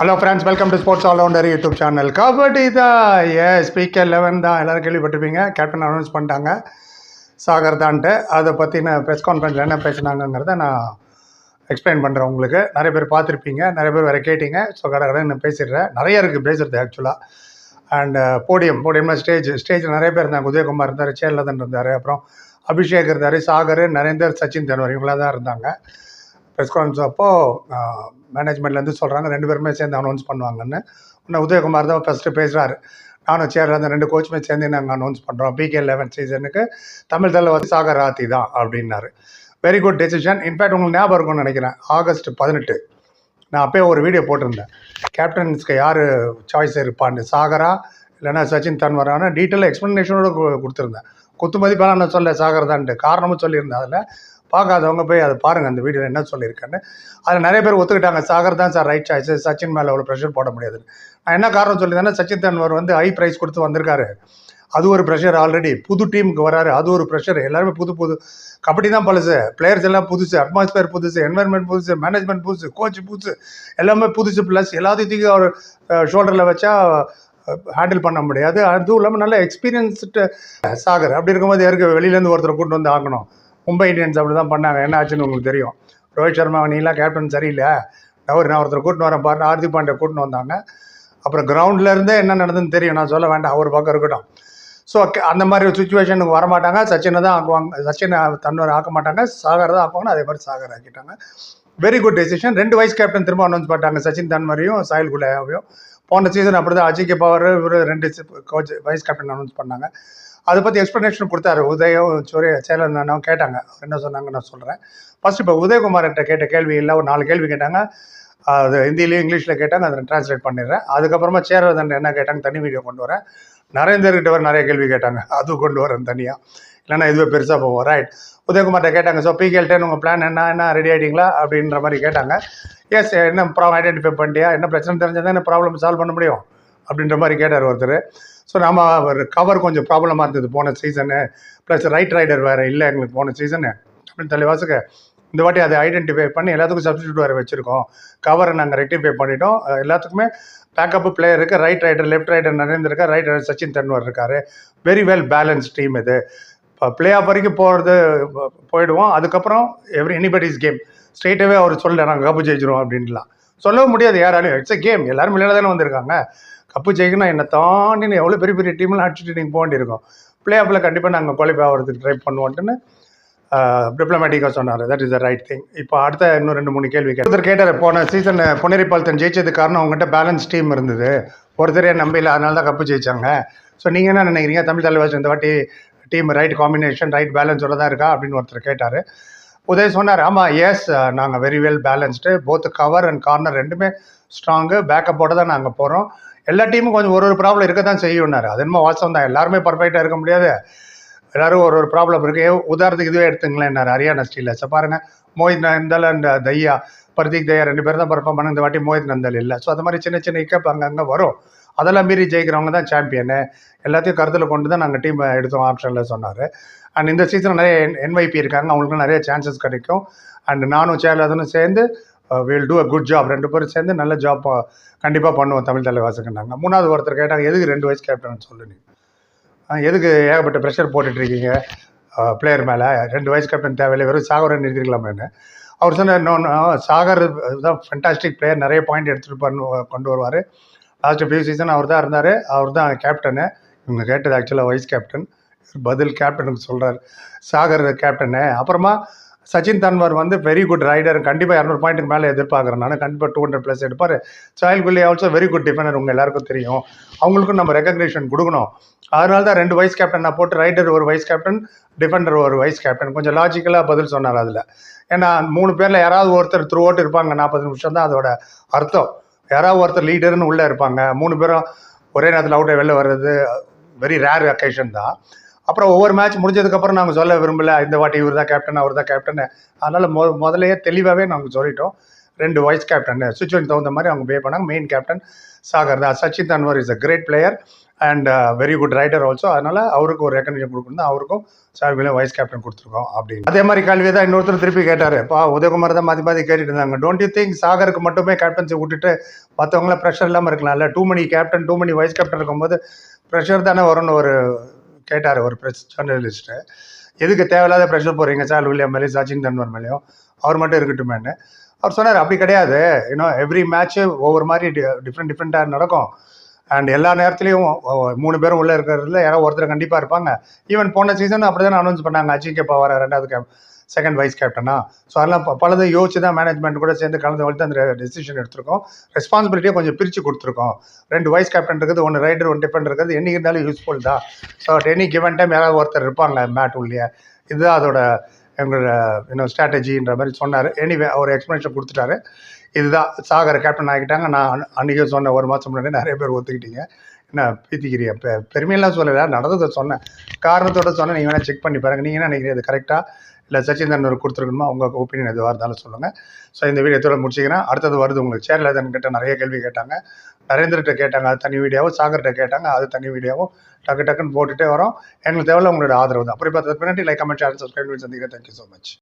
Hello friends welcome to sports allrounder YouTube channel kabaddi தான் a speaker eleven தான் எல்லோரும் கேள்விப்பட்டிருப்பீங்க. கேப்டன் அனௌன்ஸ் பண்ணிட்டாங்க. சாகர் தான்ட்டு. அதை பற்றின ப்ரெஸ் கான்ஃபரன்ஸில் என்ன பேசினாங்கிறத நான் எக்ஸ்பிளைன் பண்ணுறேன் உங்களுக்கு. நிறைய பேர் பார்த்துருப்பீங்க. நிறைய பேர் வேறு கேட்டிங்க. ஸோ கடை கடை நான் பேசிடுறேன். நிறைய இருக்குது பேசுகிறது ஆக்சுவலாக அண்ட் போடியம் போடியம்னா ஸ்டேஜ் ஸ்டேஜில் நிறைய பேர் இருந்தாங்க. உதயகுமார் இருந்தார் சேலதன் இருந்தார் அப்புறம் அபிஷேக் இருந்தார் சாகர் நரேந்தர் சச்சின் தன்வர் இவங்களாக தான் இருந்தாங்க. ப்ரெஸ் கான்ஃபரன்ஸ் அப்போது மேனேஜ்மெண்ட்லேருந்து சொல்கிறாங்க ரெண்டு பேருமே சேர்ந்து அனௌன்ஸ் பண்ணுவாங்கன்னு. இன்னும் உதயகுமார் தான் ஃபஸ்ட்டு பேசுகிறாரு நானும் சேரில் அந்த ரெண்டு கோச்சுமே சேர்ந்து நாங்கள் அனௌன்ஸ் பண்ணுறோம் பிகே லெவன் சீசனுக்கு தமிழ் தலை வந்து சாகர் ராத்தி தான் அப்படின்னாரு. வெரி குட் டெசிஷன் இன்ஃபேக்ட் உங்களுக்கு ஞாபகம் இருக்கும்னு நினைக்கிறேன். ஆகஸ்ட் பதினெட்டு. நான் அப்பயே ஒரு வீடியோ போட்டிருந்தேன். கேப்டன்ஸ்க்கு யார் சாய்ஸ் இருப்பான்னு? சாகரா? இல்லைன்னா சச்சின் தன்வரான்னு டீட்டெயில் எக்ஸ்ப்ளனேஷனோட கொடுத்துருந்தேன். குத்து மதிப்பெல்லாம் நான் சொல்ல சாகர் தான்ட்டு. காரணமும் சொல்லியிருந்தேன். அதில் பார்க்காதவங்க போய் அதை பாருங்கள் அந்த வீடியோவில் என்ன சொல்லியிருக்கேன்னு. அதில் நிறைய பேர் ஒத்துக்கிட்டாங்க. சாகர் தான் சார் ரைட் சாய்ஸ் சச்சின் மேலே அவ்வளோ ப்ரெஷர் போட முடியாதுன்னு நான் என்ன காரணம் சொல்லியிருந்தேன்னா சச்சின் தன்வர் வந்து ஹை ப்ரைஸ் கொடுத்து வந்திருக்காரு. அது ஒரு ப்ரெஷர் ஆல்ரெடி புது டீமுக்கு வராரு. அது ஒரு ப்ரெஷர் எல்லாருமே புது புது. கபடி தான் பழசு. பிளேயர்ஸ் எல்லாம் புதுசு. அட்மாஸ்பியர் புதுசு. என்வரன்மெண்ட் புதுசு. மேனேஜ்மெண்ட் புதுசு. கோச் புதுசு. எல்லாமே புதுசு ப்ளஸ் எல்லாத்தையும் அவர் ஷோல்டரில் வச்சா ஹேண்டில் பண்ண முடியாது. அதுவும் இல்லாமல் நல்ல எக்ஸ்பீரியன்ஸ்டு சாகர். அப்படி இருக்கும்போது யாருக்கு வெளியிலேருந்து ஒருத்தர் கூட்டு வந்து ஆகணும்? மும்பை இந்தியன்ஸ் அப்படி தான் பண்ணாங்க. என்ன ஆச்சுன்னு உங்களுக்கு தெரியும். ரோஹித் சர்மா நீலாம் கேப்டன் சரியில்லை. அவர் நான் ஒருத்தர் கூட்டின்னு வரேன் பாருங்க ஹார்திக் பாண்டே கூட்டின்னு வந்தாங்க. அப்புறம் கிரவுண்ட்லேருந்தே என்ன நடந்ததுன்னு தெரியும். நான் சொல்ல வேண்டாம். அவர் பக்கம் இருக்கட்டும். ஸோ அந்த மாதிரி ஒரு சுச்சுவேஷனுக்கு வரமாட்டாங்க. சச்சினை தான் ஆக்குவாங்க. சச்சினை தன்னோர் ஆக்க மாட்டாங்க. சாகர் தான் ஆக்குவாங்க. அதே மாதிரி சாகர் ஆக்கிட்டாங்க. வெரி குட் டெசிஷன் ரெண்டு வைஸ் கேப்டன் திரும்ப அனௌன்ஸ் பண்ணிட்டாங்க. சச்சின் தன்வரையும் சாயில் குலையாவையும். போன சீசன் அப்படி தான் அஜிகே பவர் இவர் ரெண்டு கோச் வைஸ் கேப்டன் அனௌன்ஸ் பண்ணாங்க. அதை பற்றி எக்ஸ்ப்ளனேஷன் கொடுத்தாரு. உதயம் சோரிய சேலன் அண்ணாவும் கேட்டாங்க. அவர் என்ன சொன்னாங்க நான் சொல்கிறேன் ஃபர்ஸ்ட் இப்போ உதயகுமார்கிட்ட கேட்ட கேள்வி இல்லை. ஒரு நாலு கேள்வி கேட்டாங்க. அது ஹிந்திலையும் இங்கிலீஷில் கேட்டாங்க. அதை ட்ரான்ஸ்லேட் பண்ணிடுறேன். அதுக்கப்புறமா சேர்வதன் என்ன கேட்டாங்க தனி வீடியோ கொண்டு வரேன். நரேந்தர்கிட்ட வர நிறைய கேள்வி கேட்டாங்க. அது கொண்டு வரேன் தனியாக இல்லைன்னா இதுவே பெருசாக போவோம் ரைட் உதயகுமார்கிட்ட கேட்டாங்க ஸோ பிகேல் உங்கள் பிளான் என்ன? என்ன? ரெடி ஆகிட்டீங்களா அப்படின்ற மாதிரி கேட்டாங்க. எஸ் என்ன ப்ராப்ளம் ஐடென்டிஃபை பண்ணிட்டியா? என்ன பிரச்சனை தெரிஞ்சதா என்ன ப்ராப்ளம் சால்வ் பண்ண முடியும்? அப்படின்ற மாதிரி கேட்டார் ஒருத்தர். ஸோ நம்ம ஒரு கவர் கொஞ்சம் ப்ராப்ளமாக இருந்தது போன சீசனு ப்ளஸ் ரைட் ரைடர் வேறு இல்லை எங்களுக்கு போன சீசனு அப்படின்னு தலைவாசுக்கு இந்த வாட்டி அதை ஐடென்டிஃபை பண்ணி எல்லாத்துக்கும் சப்ஸ்டியூட் வேறு வச்சுருக்கோம். கவரை நாங்கள் ரெக்டிஃபை பண்ணிட்டோம். எல்லாத்துக்குமே பேக்கப் பிளேயர் இருக்குது right raider left raider Narendra இருக்கா ரைட் ரைடர் சச்சின் தன்வர் இருக்கார். வெரி வெல் பேலன்ஸ் டீம் இது. இப்போ பிளே ஆஃப் வரைக்கும் போகிறது போயிடுவோம். அதுக்கப்புறம் எவ்ரி எனிபடிஸ் கேம் ஸ்ட்ரெயிட்டாகவே அவர் சொல்ல நாங்கள் கப்பு ஜெயிச்சிருவோம் அப்படின்லாம் சொல்லவும் முடியாது யாராலையும். இட்ஸ் எ கேம் எல்லாரும் விளையாட தானே வந்திருக்காங்க. கப்பு ஜெயிக்கணும் என்னை தாண்டின்னு எவ்வளோ பெரிய பெரிய டீம்லாம் அடிச்சுட்டு நீங்கள் போக வேண்டியிருக்கும். பிளே ஆஃபில் கண்டிப்பாக நாங்கள் குவாலிஃபை ஆகிறதுக்கு ட்ரை பண்ணுவோன்ட்டுன்னு டிப்ளமேட்டிக்காக சொன்னார். That is the right thing இப்போ அடுத்த இன்னும் ரெண்டு மூணு கேள்வி கேட்டு ஒருத்தர் கேட்டார் போன சீசன் பொன்னேரிப்பாலத்தன் ஜெயிச்சதுக்கு காரணம் அவங்ககிட்ட பேலன்ஸ் டீம் இருந்தது. ஒருத்தரே நம்பல அதனால தான் கப்பு ஜெயிச்சாங்க. ஸோ நீங்கள் என்ன நினைக்கிறீங்க? தமிழ் தலைவாசி இந்த வாட்டி டீம் ரைட் காம்பினேஷன் ரைட் பேலன்ஸோட தான் இருக்கா? அப்படின்னு ஒருத்தர் கேட்டார். உதய் சொன்னார் ஆமாம் எஸ் நாங்கள் very well balanced both cover and corner ரெண்டுமே ஸ்ட்ராங்கு பேக்கப்போட தான் நாங்கள் போகிறோம் எல்லா டீமும் கொஞ்சம் ஒரு ஒரு ப்ராப்ளம் இருக்க தான் செய்யும்னார். அது என்னமோ வாசம் தான் எல்லாருமே பர்ஃபெக்டாக இருக்க முடியாது. எல்லாரும் ஒரு ஒரு ப்ராப்ளம் இருக்குது உதாரணத்துக்கு இதுவே எடுத்துங்களேன் ஹரியானா ஸ்டீலர்ஸை பாருங்கள் மோஹித் நந்தல் அண்ட் தையா பர்தீக் தையா ரெண்டு பேரும் தான் பர்ஃபார்ம் பண்ண இந்த வாட்டி மோஹித் நந்தல் இல்லை. ஸோ அது மாதிரி சின்ன சின்ன இக்கப் அங்கங்கே வரும். அதெல்லாம் மீறி ஜெயிக்கிறவங்க தான் சாம்பியனு எல்லாத்தையும் கருத்தில் கொண்டு தான் நாங்கள் டீம் எடுத்தோம் ஆப்ஷனில் சொன்னார். அண்ட் இந்த சீசன் நிறைய என்வைபி இருக்காங்க. அவங்களுக்கு நிறைய சான்சஸ் கிடைக்கும். அண்ட் நானும் சேலதனும் சேர்ந்து will do a good job ரெண்டு பேரும் சேர்ந்து நல்ல ஜாப் uh, கண்டிப்பாக பண்ணுவோம் தமிழ் தலைவாசக்குனாங்க மூணாவது ஒருத்தர் கேட்டாங்க எதுக்கு ரெண்டு வயசு கேப்டன் சொல்லு நீ? எதுக்கு ஏகப்பட்ட ப்ரெஷர் போட்டுட்ருக்கீங்க பிளேயர் uh, மேலே? ரெண்டு வயசு கேப்டன் தேவையில்லை வெறும் சாகரை நிறுத்திருக்கலாமேன்னு அவர் சொன்ன இன்னொன்று சாகர் தான் ஃபென்டாஸ்டிக் பிளேயர் நிறைய பாயிண்ட் எடுத்துகிட்டு பண்ணு கொண்டு வருவார். லாஸ்ட் ஃபியூ சீசன் அவர் தான் இருந்தார். அவர் தான் கேப்டனு இவங்க கேட்டது ஆக்சுவலாக வைஸ் கேப்டன் பதில் கேப்டனுக்கு சொல்கிறார் சாகர் கேப்டனு அப்புறமா சச்சின் தன்வர் வந்து வெரி குட் ரைடர் கண்டிப்பாக இரநூறு பாயிண்ட்டுக்கு மேலே எதிர்பார்க்குறேன் நான். கண்டிப்பாக டூ ஹண்ட்ரட் ப்ளஸ் எடுப்பார். சாயல் குல்லி ஆல்சோ வெரி குட் டிஃபெண்டர் உங்கள் எல்லாருக்கும் தெரியும். அவங்களுக்கும் நம்ம ரெக்கக்னேஷன் கொடுக்கணும். அதனால தான் ரெண்டு வைஸ் கேப்டன் நான் போட்டு ரைடர் ஒரு வைஸ் கேப்டன் டிஃபெண்டர் ஒரு வைஸ் கேப்டன் கொஞ்சம் லாஜிக்கலாக பதில் சொன்னார் அதில். ஏன்னா மூணு பேரில் யாராவது ஒருத்தர் த்ரூ அவுட் இருப்பாங்க நாற்பது நிமிஷம் தான் அதோட அர்த்தம். யாராவது ஒருத்தர் லீடர்னு உள்ளே இருப்பாங்க. மூணு பேரும் ஒரே நேரத்தில் அவுட்டை வெளில வர்றது வெரி ரேர் அக்கேஷன் தான். அப்புறம் ஒவ்வொரு மேட்ச் முடிஞ்சதுக்கப்புறம் நாங்கள் சொல்ல விரும்பல இந்த வாட்டி இவர் தான் கேப்டன் அவர் தான் கேப்டன் அதனால் மொ முதலையே தெளிவாகவே நாங்கள் சொல்லிட்டோம். ரெண்டு வைஸ் கேப்டன் சுச்சுவேஷன் தகுந்த மாதிரி அவங்க பே பண்ணாங்க. Main captain Sagar. தான் Sachin Tanwar is a great player and very good raider also அதனால் அவருக்கு ஒரு ரெக்கக்னிஷன் கொடுக்கணும் அவருக்கும் சார்பிலும் வைஸ் கேப்டன் கொடுத்துருக்கோம் அப்படின்னு. அதே மாதிரி கல்வியை தான் இன்னொருத்தர் திருப்பி கேட்டார். பா உதயகுமார் தான் மாற்றி மாற்றி கேட்டுட்டு இருந்தாங்க. டோன்ட் யூ திங்க் சாகருக்கு மட்டுமே கேப்டன்சி விட்டுட்டு மற்றவங்கள ப்ரெஷர் இல்லாமல் இருக்கலாம்ல? Too many captain too many vice captain இருக்கும்போது ப்ரெஷர் தானே வரும்னு ஒரு கேட்டார் ஒரு ப்ரெஸ் ஜேர்னலிஸ்ட்டு எதுக்கு தேவையில்லாத ப்ரெஷர் போகிறீங்க சார்? வில்லியம் மேலேயும் சச்சின் தன்வர் மேலேயும். அவர் மட்டும் இருக்கட்டுமேன்னு. அவர் சொன்னார் அப்படி கிடையாது. இன்னும் எவ்ரி மேட்ச்சு ஒவ்வொரு மாதிரி டிஃப்ரெண்ட் டிஃப்ரெண்ட்டாக நடக்கும். அண்ட் எல்லா நேரத்துலையும் மூணு பேரும் உள்ளே இருக்கிறதுல யாரோ ஒருத்தர் கண்டிப்பாக இருப்பாங்க. ஈவன் போன சீசன் அப்படி தானே அனௌன்ஸ் பண்ணாங்க அஜிங்கே பவார் ரெண்டாவது கேப் செகண்ட் வைஸ் கேப்டனா ஸோ அதெல்லாம் பலதை யோசிச்சு தான் மேனேஜ்மெண்ட் கூட சேர்ந்து கலந்து வளர்த்து அந்த டெசிஷன் எடுத்திருக்கோம். ரெஸ்பான்சிபிலிட்டியை கொஞ்சம் பிரித்து கொடுத்துருக்கோம். ரெண்டு வைஸ் கேப்டன் இருக்குது ஒன்று ரைடர் ஒன் டிஃபெண்ட் இருக்குது. என்னைக்கு இருந்தாலும் யூஸ்ஃபுல் தான். So at any given time யாராவது ஒருத்தர் இருப்பாங்களே மேட் உள்ளே இதுதான் அதோட எங்களோட இன்னும் ஸ்ட்ராட்டஜின்ற மாதிரி சொன்னார். எனிவே அவர் எக்ஸ்ப்ளனேஷன் கொடுத்துட்டாரு. இதுதான். சாகர் கேப்டன் ஆகிட்டாங்க. நான் அன்- அன்னைக்கே சொன்னேன் ஒரு மாதம் முன்னாடி நிறைய பேர் ஒத்துக்கிட்டீங்க. என்ன பீத்திக்கிறீங்க? பெ பெருமையெல்லாம் சொல்லலை நடந்ததை சொன்னேன். காரணத்தோட சொன்னேன். நீங்கள் வேணால் செக் பண்ணி பாருங்கள் நீங்கள் என்ன நினைக்கிறீங்க? அது கரெக்டாக இல்லை சச்சின் தன்வர் கொடுத்துருக்கணுமா உங்கள் ஒப்பீனியன் எதுவாக இருந்தாலும் சொல்லுங்கள் ஸோ இந்த வீடியோ இதோட முடிச்சிக்கிறேன். அடுத்தது வருது உங்களுக்கு. சேர்லதன் கிட்ட நிறைய கேள்வி கேட்டாங்க. நரேந்திரகிட்ட கேட்டாங்க அது தனி வீடியோவும் சாகர்கிட்ட கேட்டாங்க அது தனி வீடியோவும் டக்கு டக்குன்னு போட்டுகிட்டே வரோம். எங்களுக்கு தேவையில்ல உங்களோட ஆதரவு தான். அப்படி பார்த்து பின்னாடி லைக் கமெண்ட் சேனல் சப்ஸ்கிரைப் சந்திக்கிறேன். Thank you so much